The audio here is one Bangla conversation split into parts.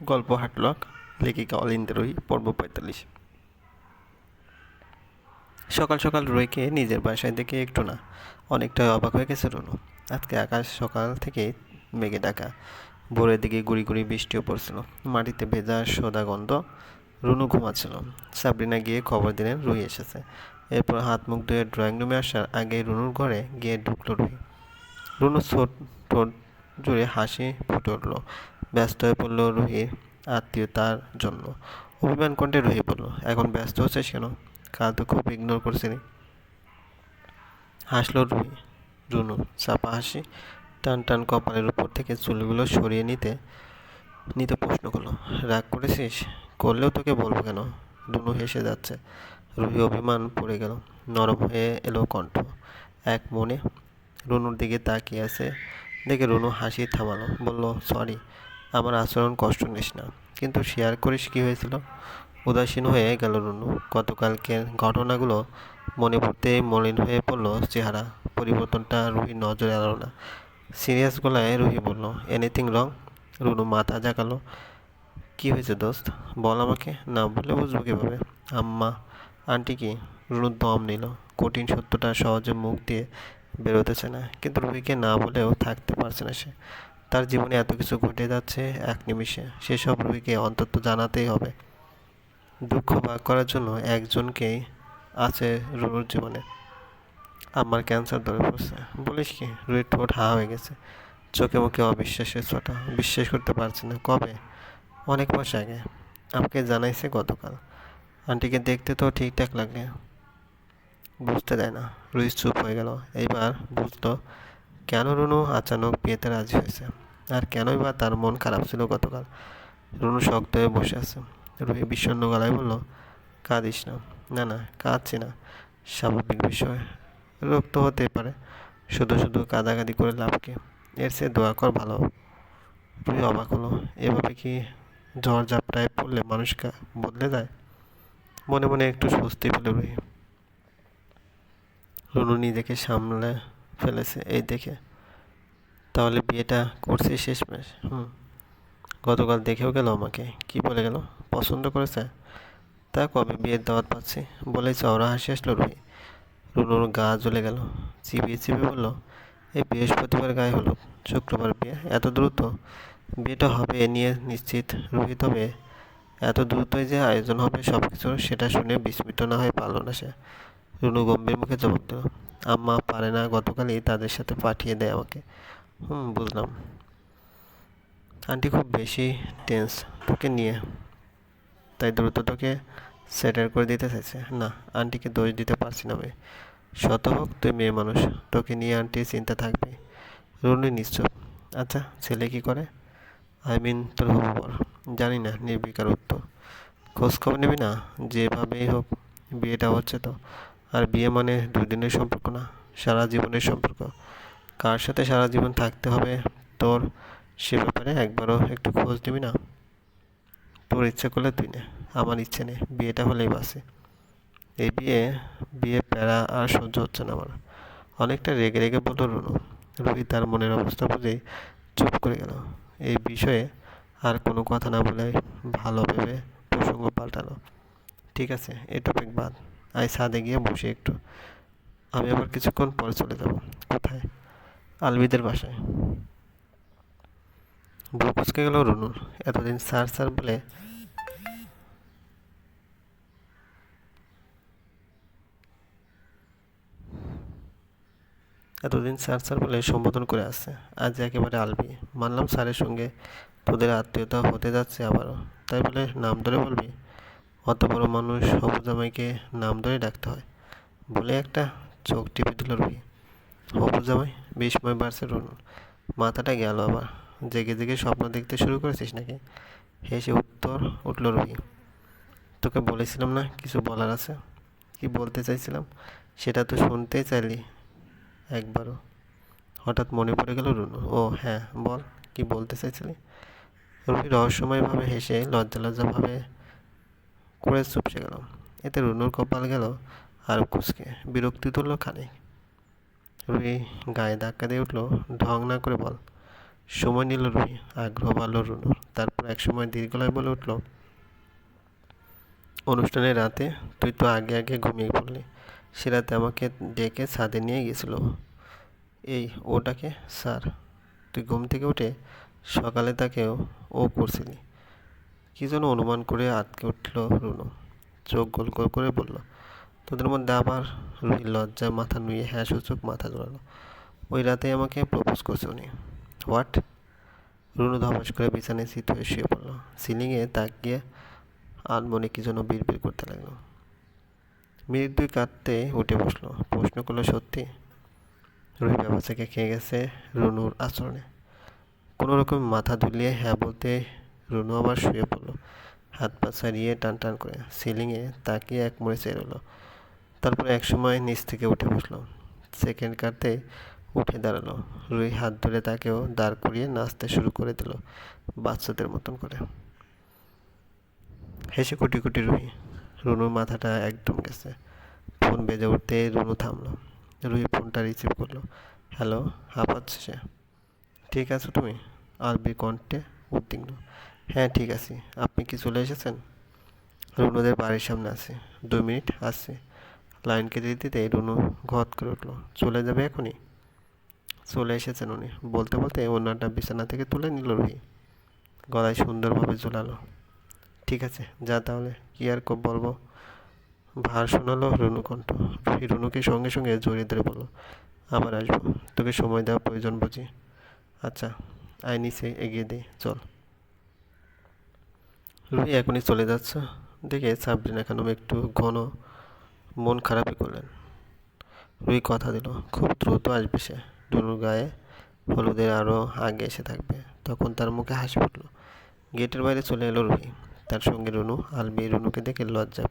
গল্প হাটলক লেখিকা অলিন্দ রুই পর্ব পঁয়তাল্লিশ। সকাল সকাল রুইকে নিজের বাসায় দেখে একটু না, অনেকটা অবাক হয়ে গেছে রুনু। আজকে আকাশ সকাল থেকে মেঘে ডাকা ভোরের দিকে গুড়ি গুড়ি বৃষ্টিও পড়ছিল, মাটিতে ভেজা সোদা গন্ধ, রুনু ঘুমাচ্ছিল। সাবরিনা গিয়ে খবর দিলেন রুই এসেছে। এরপর হাত মুখ ধুয়ে ড্রয়িং রুমে আসার আগে রুনুর ঘরে গিয়ে ঢুকলো রুই। রুনু ছোট ঠোঁট জুড়ে হাসি ফুটে উঠল। ব্যস্ত হয়ে পড়ল রুহির আত্মীয়তার জন্য। অভিমান কণ্ঠে রুহি বলল, এখন ব্যস্ত হচ্ছে কেন? কাল তো খুব ইগনোর করছিনি হাসলো রুহি। রুনু, চাপা হাসি, টান টান কপালের উপর থেকে চুলগুলো সরিয়ে নিতে নিতে প্রশ্ন করল, রাগ করেছিস? করলেও তোকে বলব কেন? রুনু হেসে যাচ্ছে। রুহি অভিমান পড়ে গেল, নরম হয়ে এলো কণ্ঠ। এক মনে রুনুর দিকে তাকিয়ে আছে, দেখে রুনু হাসি থামালো, বলল সরি আমার আচরণ কষ্ট নিস না। কিন্তু শেয়ার করিস কী হয়েছিল? উদাসীন হয়ে গেল রুনু। গতকালকের ঘটনাগুলো মনে পড়তে মলিন হয়ে পড়ল চেহারা। পরিবর্তনটা রুহি নজরে এলো না। সিরিয়াস গলায় রুহি বলল এনিথিং রং রুনু মাথা জাগালো কী হয়েছে দোস্ত? বল আমাকে। না বলে বুঝব কীভাবে? আম্মা, আন্টি কি? রুনুর দম নিল। কঠিন সত্যটা সহজে মুখ দিয়ে বেরোতেছে না। কিন্তু রুহিকে না বলেও থাকতে পারছে না সে। তার জীবনে এত কিছু ঘটে যাচ্ছে এক নিমিষে। সেসব রুহিকে অন্তত জানাতেই হবে। দুঃখ ভাগ করার জন্য একজনকেই আছে রুনুর জীবনে। আমার ক্যান্সার ধরে পড়ছে। বলিস কি রুহির ঠোঁট হা হয়ে গেছে। চোখে মুখে অবিশ্বাসের ছোটা। বিশ্বাস করতে পারছি না। কবে? অনেক মাস আগে। আমাকে জানাইছে গতকাল। আন্টিকে দেখতে তো ঠিকঠাক লাগে বুঝতে দেয় না। রুইস চুপ হয়ে গেল। এইবার বুঝলো কেন রুনু আচানক বিয়েতে রাজি হয়েছে? আর কেনই বা তার মন খারাপ ছিল গতকাল? রুনু শক্ত হয়ে বসে আছে। রুহি বিষণ্ণ গলায় বলল, কাঁদিস না। না না, কাঁদছি না। স্বাভাবিক বিষয়। রোগ তো হতেই পারে। শুধু শুধু কাদাকাদি করে লাভ কি? এর সে দোয়া কর ভালো রুহি অবাক হলো। এভাবে কি ঝড় ঝাপটায় পড়লে মানুষকে বদলে যায় মনে মনে একটু স্বস্তি পেল রুহি। রুনু নিজেকে সামলে ফেলেছে, এই দেখে। তাহলে বিয়েটা করছে শেষমেশ হুম। গতকাল দেখেও গেল আমাকে। কি বলে গেল? পছন্দ করেছে? তা কবে বিয়ের দাওয়াত পাচ্ছি? বলে চওড়া হাসি আসলো রুহি। রুনুর গা জ্বলে গেল। চিবিয়ে চিবিয়ে বলল এই বৃহস্পতিবার গায়ে হলো শুক্রবার বিয়ে? এত দ্রুত? বিয়েটা হবে এ নিয়ে নিশ্চিত রুহি? তবে এত দ্রুতই যে আয়োজন হবে সব কিছু সেটা শুনে বিস্মিত না হয়ে পারল না সে রুনু গম্ভীর মুখে জবাব দিল, আম্মা পারে না গতকালই তাদের সাথে পাঠিয়ে দেয় আমাকে। হুম, বুঝলাম। আন্টি খুব বেশি টেন্স তোকে নিয়ে। তাই দ্রুত তোকে সেটেল করে দিতে চাইছে? না, আন্টিকে দোষ দিতে পারছি না আমি শত হোক, তুই মেয়ে মানুষ, তোকে নিয়ে আন্টি চিন্তা থাকবে রুনু নিশ্চয় আচ্ছা ছেলে কি করে? আই মিন তোর বর জানি না, নির্বিকার উত্তর। খোঁজখবর নিবি না? যেভাবেই হোক, বিয়েটা হচ্ছে তো। আর বিয়ে মানে দুদিনের সম্পর্ক না, সারা জীবনের সম্পর্ক। কার সাথে সারা জীবন থাকতে হবে তোর, সে ব্যাপারে একবারও একটু খোঁজ নিবি না। তোর ইচ্ছে করলে তুই নে, আমার ইচ্ছে নেই, বিয়েটা হলেই বাসে এই বিয়ে বিয়ে প্যারা আর সহ্য হচ্ছে না আমার। অনেকটা রেগে রেগে বলল রুনু। রুহি তার মনের অবস্থা বুঝেই চুপ করে গেল। এই বিষয়ে আর কোনো কথা না বলে ভালো ভেবে প্রসঙ্গ পাল্টালো। ঠিক আছে, এ টপিক বাদ। আই ছাদে গিয়ে বসে একটু। আমি আবার কিছুক্ষণ পরে চলে যাব। কোথায়? আলবিদের বাসায়। বুক কুচকে গেল রুনুর। এতদিন স্যার স্যার বলে এতদিন স্যার স্যার বলে সম্বোধন করে আসছে। আজ একেবারে আলবি। মানলাম স্যারের সঙ্গে তোদের আত্মীয়তা হতে যাচ্ছে আবারও। তাই বলে নাম ধরে বলবি? অত বড় মানুষ হবু জামাইকে নাম ধরে ডাকতে হয়। বলে একটা চোখ টিপে দিল রুহি। হবু জামাই বিস্ময় বাড়ছে রুনুর মাথাটা গেল আবার। জেগে জেগে স্বপ্ন দেখতে শুরু করেছিস নাকি? হেসে উত্তর উঠল রুহি। তোকে বলেছিলাম না, কিছু বলার আছে? কি বলতে চাইছিলাম? সেটা তো শুনতেই চাইলি একবারও। হঠাৎ মনে পড়ে গেল রুনু। ও হ্যাঁ বল, কি বলতে চাইছিলি? রুহি রহস্যময়ভাবে হেসে লজ্জা লজ্জাভাবে করে চুপসে গেল। এতে রুনুর কপাল গেল আর কুচকে। বিরক্তি তুলল খানিক। রুই গায়ে ধাক্কা দিয়ে উঠল, ঢং না করে বল। সময় নিল রুই, আগ্রহ বাড়ল রুনুর। তারপর এক সময় দীর্ঘলয় বলে উঠল, অনুষ্ঠানের রাতে তুই তো আগে আগে ঘুমিয়ে পড়লি। সে রাতে আমাকে ডেকে ছাদে নিয়ে গেছিল এই ওটাকে, স্যার, তুই ঘুম থেকে উঠে সকালে তাকেও ও করছিলি। কি যেন অনুমান করে আটকে উঠল রুনু। চোখ গোল গোল করে বলল, তোদের মধ্যে আবার? রুহি লজ্জায় মাথা নুয়ে হ্যাঁ সূচক মাথা জোড়ালো ওই রাতে আমাকে প্রপোজ করছে উনি। হোয়াট? রুনু ধপাস করে বিছানায় শীত হয়ে শুয়ে পড়ল। সিলিংয়ে তাক তাকিয়ে আনমনে কি যেন বিড় করতে লাগল। মিনিট দুই কাঁদতে উঠে বসল। প্রশ্ন করল, সত্যি? রুহি ব্যবসাকে খেয়ে গেছে রুনুর আচরণে। কোনো রকম মাথা ধুলিয়ে হ্যাঁ বলতে রুনু আবার শুয়ে পড়ল। হাত পা ছাড়িয়ে টান টান করে সিলিংয়ে তাকিয়ে এক মরে চেয়ে রলো তারপরে এক সময় নিচ থেকে উঠে বসল। সেকেন্ড কাটতে উঠে দাঁড়াল। রুই হাত ধরে তাকেও দাঁড় করিয়ে নাচতে শুরু করে দিল বাচ্চাদের মতন করে। হেসে কুটি কুটি রুহি রুনুর মাথাটা একদম গেছে। ফোন বেজে উঠতে রুনু থামলো। রুহি ফোনটা রিসিভ করল। হ্যালো হাঁপাচ্ছে সে ঠিক আছে তুমি? আলবি কণ্ঠে উদ্বিগ্ন। হ্যাঁ ঠিক আছে। আপনি কি চলে এসেছেন? রুনুদের বাড়ির সামনে আছে। দুই মিনিট, আসছে। লাইন কেটে দিতে রুনু ঘত করে উঠল। চলে যাবে এখনই? চলে এসেছেন উনি। বলতে বলতে ওনারটা বিছানা থেকে তুলে নিল রুহি। গলায় সুন্দরভাবে ঝুলালো। ঠিক আছে, যা তাহলে। কি আর বলব? ভার শোনালো রুনু কণ্ঠ। রুহি রুনুকে সঙ্গে সঙ্গে জড়িয়ে ধরে বলল, আবার আসব। তোকে সময় দেওয়া প্রয়োজন বুঝি। আচ্ছা আয় নিচে এগিয়ে দে। চল। রুহি এখনই চলে যাচ্ছে। দেখে সাবরিনা খানম একটু ঘন মন খারাপই করলেন। রুই কথা দিল, খুব দ্রুত আসবে সে। রুনুর গায়ে হলুদের আরও আগে এসে থাকবে। তখন তার মুখে হাসি ফুটল। গেটের বাইরে চলে এলো রুহি। তার সঙ্গে রুনু আলবি রুনুকে দেখে লজ্জা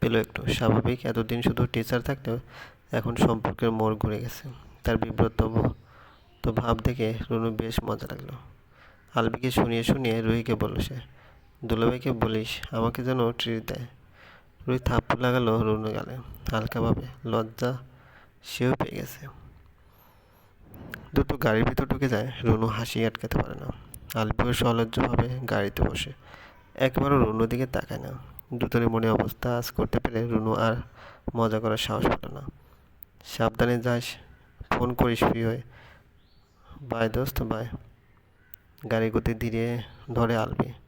পেল একটু। স্বাভাবিক এতদিন শুধু টিচার থাকলেও এখন সম্পর্কের মোড় ঘুরে গেছে। তার বিব্রত তো ভাব দেখে রুনু বেশ মজা লাগল। আলবিকে শুনিয়ে শুনিয়ে রুহিকে বলল সে দুলাভাইকে বলিস, আমাকে যেন ট্রিট দেয়। রুহি থাপ্পড় লাগালো রুনু গালে। হালকাভাবে লজ্জা সেও পেয়ে গেছে। দুটো গাড়ির ভিতর ঢুকে যায়। রুনু হাসি আটকাতে পারে না। আলবিও সলজ্জভাবে গাড়িতে বসে। একবারও রুনুর দিকে তাকায় না। দুজনের মনে অবস্থা আজ করতে পেরে রুনু আর মজা করার সাহস পেল না। সাবধানে যাস। ফোন করিস ফ্রি হয়ে। বাই দোস্ত, বাই। গাড়ি গতি ধীরে ধরে আলবি।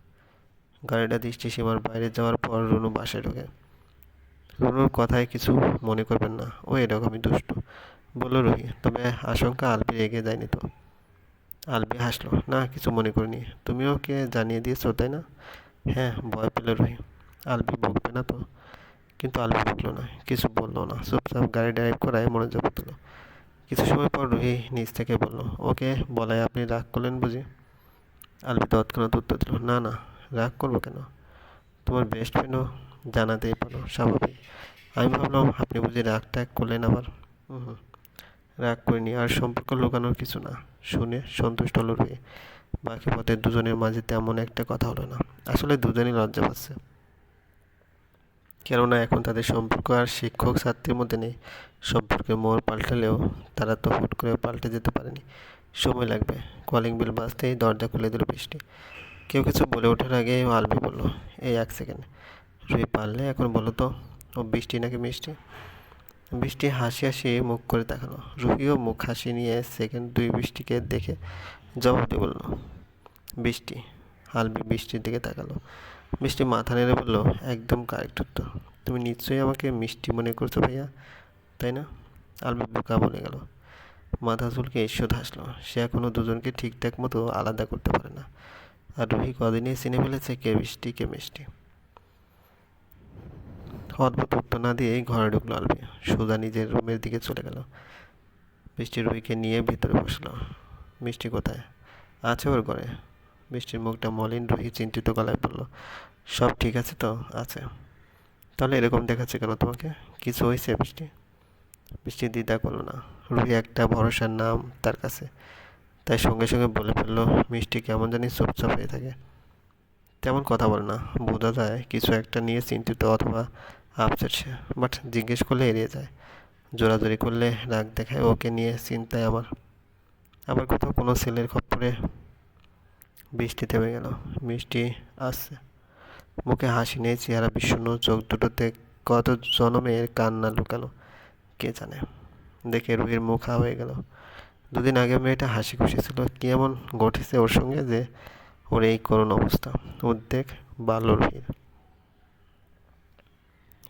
গাড়িটা দৃষ্টি সীমার বাইরে যাওয়ার পর রুনু বাসে ঢোকে। রুনুর কথায় কিছু মনে করবেন না। ও এরকমই দুষ্টু। বলল, রুহি, তবে আশঙ্কা আলবি এগিয়ে যায়নি তো? আলবি হাসলো, না, কিছু মনে করিনি। তুমিও কে জানিয়ে দিয়েছ, তাই না? হ্যাঁ ভয় পেল রুহি। আলবি বকবে না তো? কিন্তু আলবি বকলো না, কিছু বলল না। চুপচাপ গাড়ি ড্রাইভ করায় মনোযোগ দিল। কিছু সময় পর রুহি নিজ থেকে বলল, ওকে বলায় আপনি রাগ করলেন বুঝি? আলবি তৎক্ষণাৎ উত্তর দিল, না না রাগ করব কেন? তোমার বেস্ট ফ্রেন্ডও জানাতেই পারো, স্বাভাবিক। আমি ভাবলাম, আপনি বুঝি রাগ ট্যাগ করলেন আবার? হুম, রাগ করিনি। আর সম্পর্ক লুকানোর কিছু না। শুনে সন্তুষ্ট হলো রুহি। বাকি পথে দুজনের মাঝে তেমন একটা কথা হলো না। আসলে দুজনই লজ্জা পাচ্ছে। কেননা এখন তাদের সম্পর্ক আর শিক্ষক ছাত্রীর মধ্যে নেই। সম্পর্কের মোড় পাল্টালেও তারা তো হুট করে পাল্টে যেতে পারেনি। সময় লাগবে। কলিং বিল বাজতেই দরজা খুলে দিল বৃষ্টি। কেউ কিছু বলে ওঠার আগে আলবি বলল, এই এক সেকেন্ড। রুই পারলে এখন বলো তো, ও বৃষ্টি নাকি মিষ্টি? বৃষ্টি হাসি হাসি মুখ করে তাকালো রুহিও মুখ হাসি নিয়ে সেকেন্ড দুই বৃষ্টিকে দেখে জবাব দিয়ে বলল, বৃষ্টি। আলবি বৃষ্টির দিকে তাকালো। বৃষ্টি মাথা নেড়ে বলল, একদম কারেক্ট উত্তর। তুমি নিশ্চয়ই আমাকে মিষ্টি মনে করছ ভাইয়া, তাই না? আলবি বোকা বলে গেল। মাথা চুলকে ঈশ্বর হাসলো। সে এখনও দুজনকে ঠিকঠাক মতো আলাদা করতে পারে না। আর রুহি কদিনই চিনে ফেলেছে কে বৃষ্টি কে মিষ্টি। অদ্ভুত উত্তর না দিয়েই ঘরে ঢুকলো আলবি সুজা নিজের রুমের দিকে চলে গেল। বৃষ্টি রুহিকে নিয়ে ভিতরে বসল। মিষ্টি কোথায়? আছে ওর ঘরে। বৃষ্টির মুখটা মলিন, রুহি চিন্তিত গলায় বলল, সব ঠিক আছে তো? আছে। তাহলে এরকম দেখাচ্ছে কেন তোমাকে? কিছু হয়েছে বৃষ্টি বৃষ্টি দ্বিধা করল না। রুহি একটা ভরসার নাম তার কাছে। তাই সঙ্গে সঙ্গে বলে ফেলল, মিষ্টি কেমন জানি চুপচাপ হয়ে থাকে। তেমন কথা বলে না, বোঝা যায় কিছু একটা নিয়ে চিন্তিত অথবা আপসেট সে বাট জিজ্ঞেস করলে এড়িয়ে যায়। জোরাজোরি করলে রাগ দেখায় ওকে নিয়ে চিন্তায় আমার আবার কোথাও কোনো ছেলের খপ্পরে বৃষ্টি থেমে গেল, মিষ্টি আসছে। মুখে হাসি নেই চেহারা বিষণ্ণ, চোখ দুটোতে কত জনমের কান্না লুকালো, কে জানে। দেখে রুহির মুখা হয়ে গেল। দুদিন আগে মেয়েটা হাসি খুশি ছিল। কি এমন ঘটেছে ওর সঙ্গে যে ওর এই করুণ অবস্থা? উদ্বেগ বাল্য রুহির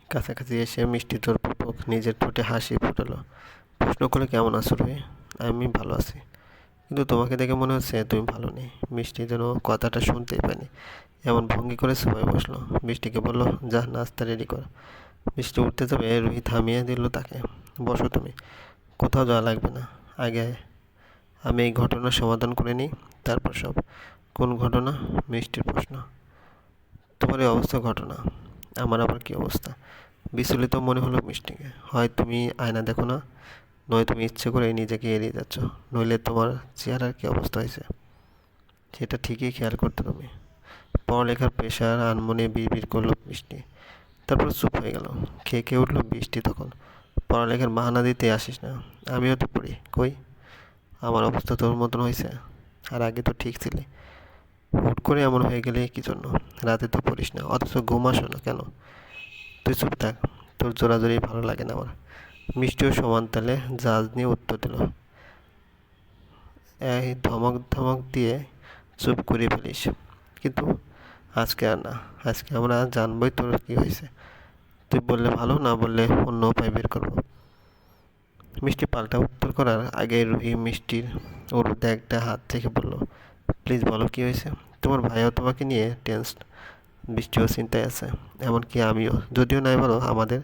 কাছাকাছি এসে মিষ্টি জোরপূর্বক নিজের ঠোঁটে হাসি ফুটালো। প্রশ্ন করলে, কেমন আছো রুহি? আমি ভালো আছি। কিন্তু তোমাকে দেখে মনে হচ্ছে তুমি ভালো নেই। মিষ্টি যেন কথাটা শুনতেই পায়নি। এমন ভঙ্গি করে সবাই বসল। মিষ্টিকে বলল, যা, নাস্তা রেডি কর। মিষ্টি উঠতে যাবে, রুহি থামিয়ে দিল তাকে। বসো তুমি। কোথাও যাওয়া লাগবে না। আগে আমি এই ঘটনার সমাধান করে নিই, তারপর সব। কোন ঘটনা? মিষ্টির প্রশ্ন। তোমার এই অবস্থা ঘটনা। আমার আবার কী অবস্থা? বিচলিত মনে হলো মিষ্টিকে। হয় তুমি আয়না দেখো না, নয় তুমি ইচ্ছে করে নিজেকে এড়িয়ে যাচ্ছ, নইলে তোমার চেহারার কী অবস্থা হয়েছে? সেটা ঠিকই খেয়াল করতে তুমি পড়ালেখার প্রেশার আনমনে বিড় করল মিষ্টি। তারপর চুপ হয়ে গেল। খেয়ে খেয়ে উঠল বৃষ্টি তখন। পড়ালেখার বাহানা দিতে আসিস না। আমিও তো পড়ি। কই? আমার অবস্থা তোর মতন হয়েছে আর আগে তো ঠিক ছিলি। হুট করে এমন হয়ে গেলে কী জন্য? রাতে তো পড়িস না। অথচ ঘুম না কেন? তুই চুপ থাক। তোর জোরাজোরি ভালো লাগে না আমার। মিষ্টিও সমান তালে জাজ নিয়ে উত্তর দিল। এই ধমক ধমক দিয়ে চুপ করে ফেলিস। কিন্তু আজকে আর না। আজকে আমরা জানবই তোর কী হয়েছে। তুই বললে ভালো, না বললে অন্য উপায় বের করব। মিষ্টি পাল্টা উত্তর করার আগে রুহি মিষ্টির ওর একটা হাত থেকে বলল, প্লিজ বলো কী হয়েছে? তোমার ভাইও তোমাকে নিয়ে টেন্স বৃষ্টিও চিন্তায় আছে। এমনকি আমিও। যদিও নাই বলো, আমাদের,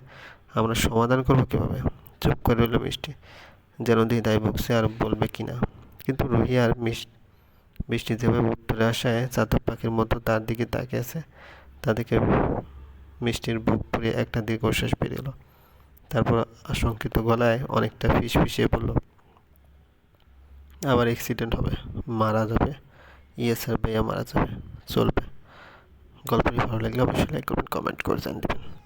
আমরা সমাধান করব কীভাবে? চুপ করে রইল মিষ্টি, যেন দ্বিধায় ভুগছে আর বলবে কি না। কিন্তু রুহি আর মিষ্টি বৃষ্টি যেভাবে উত্তরে আসায় চাতক পাখির মতো তার দিকে তাকিয়ে আছে, তাদেরকে মিষ্টির বুক পুড়িয়ে একটা দীর্ঘশ্বাস এলো। তারপর আশঙ্কিত গলায় অনেকটা ফিস ফিসিয়ে পড়ল আবার অ্যাক্সিডেন্ট হবে, মারা যাবে। ইয়ে স্যার ভাইয়া মারা যাবে। চলবে। গল্পটি ভালো লাগলে অবশ্যই লাইক করবেন কমেন্ট করে জানিয়ে দেবেন।